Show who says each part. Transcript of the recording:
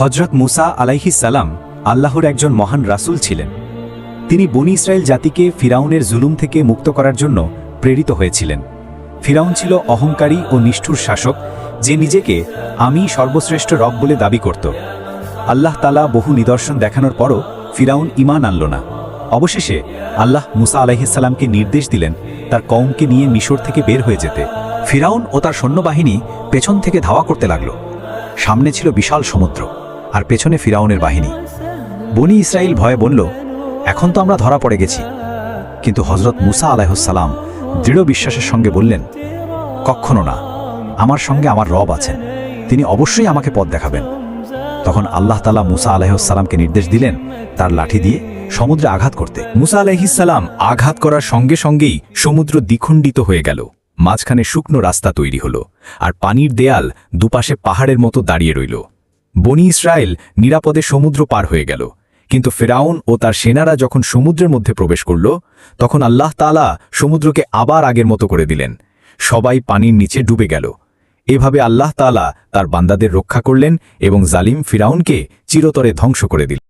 Speaker 1: হজরত মুসা আলাইহিস সালাম আল্লাহর একজন মহান রাসূল ছিলেন। তিনি বনি ইসরায়েল জাতিকে ফিরাউনের জুলুম থেকে মুক্ত করার জন্য প্রেরিত হয়েছিলেন। ফিরাউন ছিল অহংকারী ও নিষ্ঠুর শাসক, যে নিজেকে আমি সর্বশ্রেষ্ঠ রব বলে দাবি করত। আল্লাহ তালা বহু নিদর্শন দেখানোর পরও ফিরাউন ইমান আনল না। অবশেষে আল্লাহ মুসা আলাইহিসাল্লামকে নির্দেশ দিলেন তার কওমকে নিয়ে মিশর থেকে বের হয়ে যেতে।
Speaker 2: ফিরাউন ও তার সৈন্যবাহিনী পেছন থেকে ধাওয়া করতে লাগল। সামনে ছিল বিশাল সমুদ্র। আর পেছনে ফিরাউনের বাহিনী। বনি ইসরায়েল ভয়ে বলল এখন তো আমরা ধরা পড়ে গেছি। কিন্তু হজরত মুসা আলাইহসালাম দৃঢ় বিশ্বাসের সঙ্গে বললেন কখনো না, আমার সঙ্গে আমার রব আছেন। তিনি অবশ্যই আমাকে পথ দেখাবেন। তখন আল্লাহ তালা মুসা আলাইহসালামকে নির্দেশ দিলেন তার লাঠি দিয়ে সমুদ্রে আঘাত করতে।
Speaker 1: মুসা আলাইহিসাল্লাম আঘাত করার সঙ্গে সঙ্গেই সমুদ্র দ্বিখণ্ডিত হয়ে গেল। মাঝখানে শুকনো রাস্তা তৈরি হল, আর পানির দেয়াল দুপাশে পাহাড়ের মতো দাঁড়িয়ে রইল। বনি ইসরায়েল নিরাপদে সমুদ্র পার হয়ে গেল। কিন্তু ফেরাউন ও তার সেনারা যখন সমুদ্রের মধ্যে প্রবেশ করল, তখন আল্লাহ তালা সমুদ্রকে আবার আগের মতো করে দিলেন। সবাই পানির নিচে ডুবে গেল। এভাবে আল্লাহ তালা তার বান্দাদের রক্ষা করলেন এবং জালিম ফিরাউনকে চিরতরে ধ্বংস করে দিলেন।